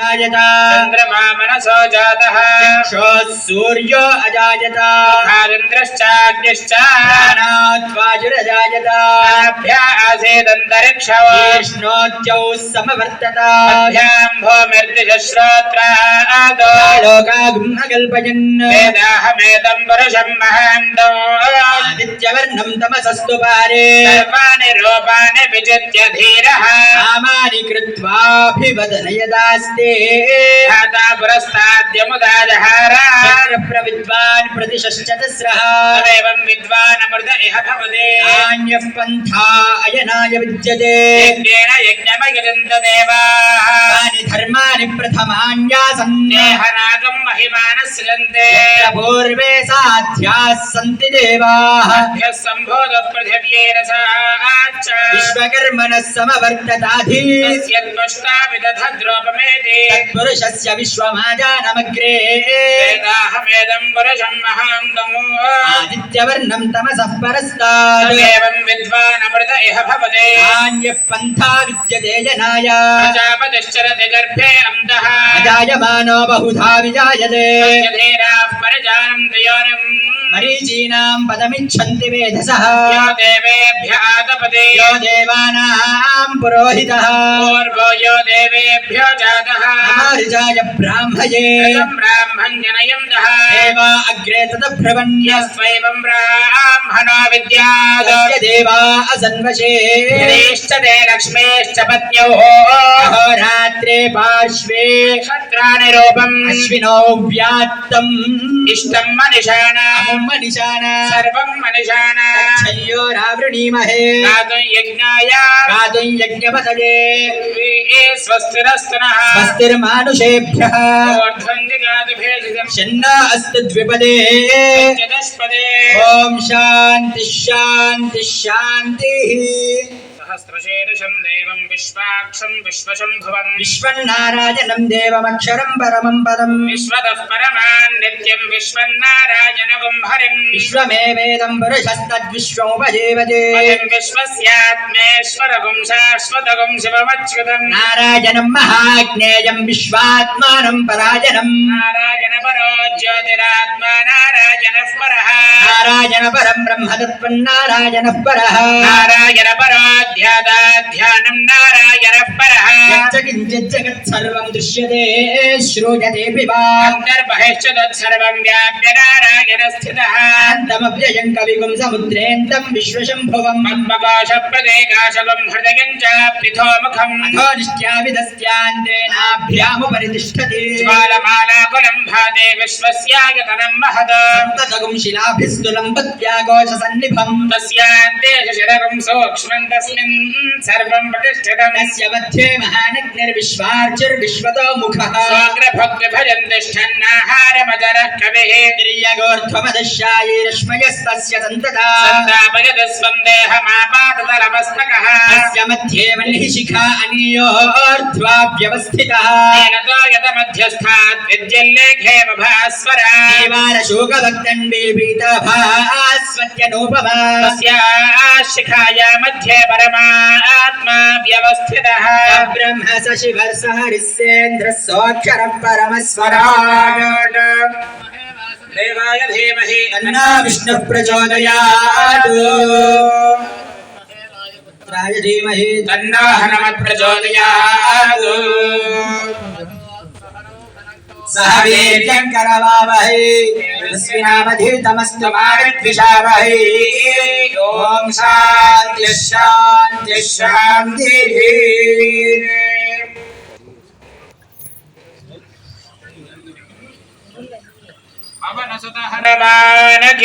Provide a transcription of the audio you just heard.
अजायत चन्द्रमा मनसो जातः। सूर्यो अजायत भारन्द्रश्चाग्निश्च प्राणाद्वाजुरजायत अभ्या आसीदन्तरिक्षो विष्णोत्यौ समवर्तत। अभ्याम्भो मर्दिशश्रोत्राः लोकागुम् अकल्पयन् वेदाहमेदं पुरुषं महान्तम् आदित्यवर्णम् तमसस्तु पारे सर्वाणि रूपाणि विजित्य धीरः नामानि कृत्वाभिवदन यदास्ते धाता पुरस्ताद्यमुदा जहार प्रविद्वान् प्रतिशश्चतस्रः तदेवं विद्वानमृत इह भवति नान्यः पन्था अयनाय विद्यते यज्ञेन यज्ञमयजन्त देवाः సర్వాణి ధర్మాణి ప్రథమాన్యాసన్నేహనాగం మహిమానశ్రంతే పూర్వే సాధ్యాస్ సంతి దేవాః. సంభోగ పృథివ్యేన సాచ్చ విశ్వకర్మణ సమవర్తతాధీస్య త్వష్టా విదధద్రోపమేతి తత్పురుషస్య విశ్వమాజానమగ్రే వేదాహమేదం పురుషం మహాంగమో. ఆదిత్యవర్ణం తమసః పరస్తాదేవం విద్వానమృత ఇహ భవతే ఆన్యః పంథా విద్యతే జనాయ ప్రజాపతిశ్చరతి గర్భే అంతః జాయమానో బహుధా విజాయతే యధేరాః పరజానం త్రయోరం మరీచీనాం పదమిచ్ఛంతి వేధసః యో దేవేభ్య ఆతపతే యో దేవానాం పురోహితః పూర్వో యో దేవేభ్యో జాతః బ్రాహ్మయే బ్రాహ్మ पूर्वो यो देवेभ्यो जातः नमार्जाय ब्राह्मये ऋतं ब्राह्मण्यनयं दः देवा अग्रे तदभ्रवण्य यस्त्वैवं ब्राह्मणो विद्यात् तस्य देवा असन्वशे गिरीश्च ते लक्ष्मीश्च पत्न्योः अहोरात्रे पार्श्वे नक्षत्राणि रूपम् अश्विनौ व्यात्तम् इष्टं मनिषाणा अमुम् मनिषाना सर्वं मनिषाणा क्षय्योरावृणीमहे गातुं यज्ञाय गातुम् यज्ञपतये स्वस्तिरस्तु नः स्वस्तिर्मानुषेभ्यः ऊर्ध्वं जिगातु शिपदे ओम शांति शांति शांति सहस्रशीर्षं देवं विश्वाक्षं विश्वशम्भुवम् विश्वन्नारायणम् देवमक्षरम् परमम् पदम् विश्वतः परमान् नित्यं विश्वन्नारायणगुं हरिम् विश्वमेवेदम् पुरुषस्तद्विश्वमुपजीवते पतिं विश्वस्यात्मेश्वरगुं शाश्वतगुं शिवमच्युतम् नारायणम् महाज्ञेयम् विश्वात्मानम् परायणम् नारायण परो ज्योतिरात्मा नारायणः परः నారాయణ పరం బ్రహ్మ తత్వన్నారాయణ పర నారాయణ పరాధ్యాదాధ్యానం నారాయణ పర జగత్ సర్వం దృశ్యతే శ్రూయతే పిబాంతర్బహిశ్చ తత్సర్వం వ్యాప్యకారాయణ స్థితః అంతమవ్యయం కవిగుం సముద్రేంతం విశ్వశంభువం పద్మకాశ ప్రదేకాశవం హృదయం చ పిథోముఖం అథో నిష్ట్యావిదస్యాన్నేనాభ్యాముపరితిష్ఠతి జ్వాలమాలాకులం భాతే విశ్వస్యాయ తనం మహత సప్తసగుం శిలాభిస్తులం పత్యాగోచ సన్నిభం తస్యాంతే శిరగం సూక్ష్మం తస్మిన్ సర్వం ప్రతిష్ఠితం మధ్యే మహానగ్నిర్వి विश्वार्चिर विश्वतो मुखः। साग्रभग्रभजं तिष्ठन्नाहारमदरः कविः तिर्यगोर्ध्वमदश्यायी रश्मयस्तस्य सन्तता सन्तापयत स्वं देहमापाततलमस्तकः तस्य मध्ये वह्निः शिखा अनीयोर्ध्वा व्यवस्थितः यतो यत मध्यस्थात् विद्यल्लेखेव भास्वर देवारशोकभक्तण्डीभीता भास्वत्यनूपमा तस्याः शिखाया मध्ये परमा। व्यवस्थितः ब्रह्म स शिवः स हरिस्येन्द्रः सोऽक्षरः परमस्वराट् देवाय धीमहि अन्ना विष्णुः प्रचोदयात् राय धीमहि तन्नो हनुमत्प्रचोदयात् सह वीर्यम् करवावहै तस्मिनावधीतमस्तु मारिद्विषावहै ॐ शान्तिः शान्तिः शान्तिः पवनसुत हनुमान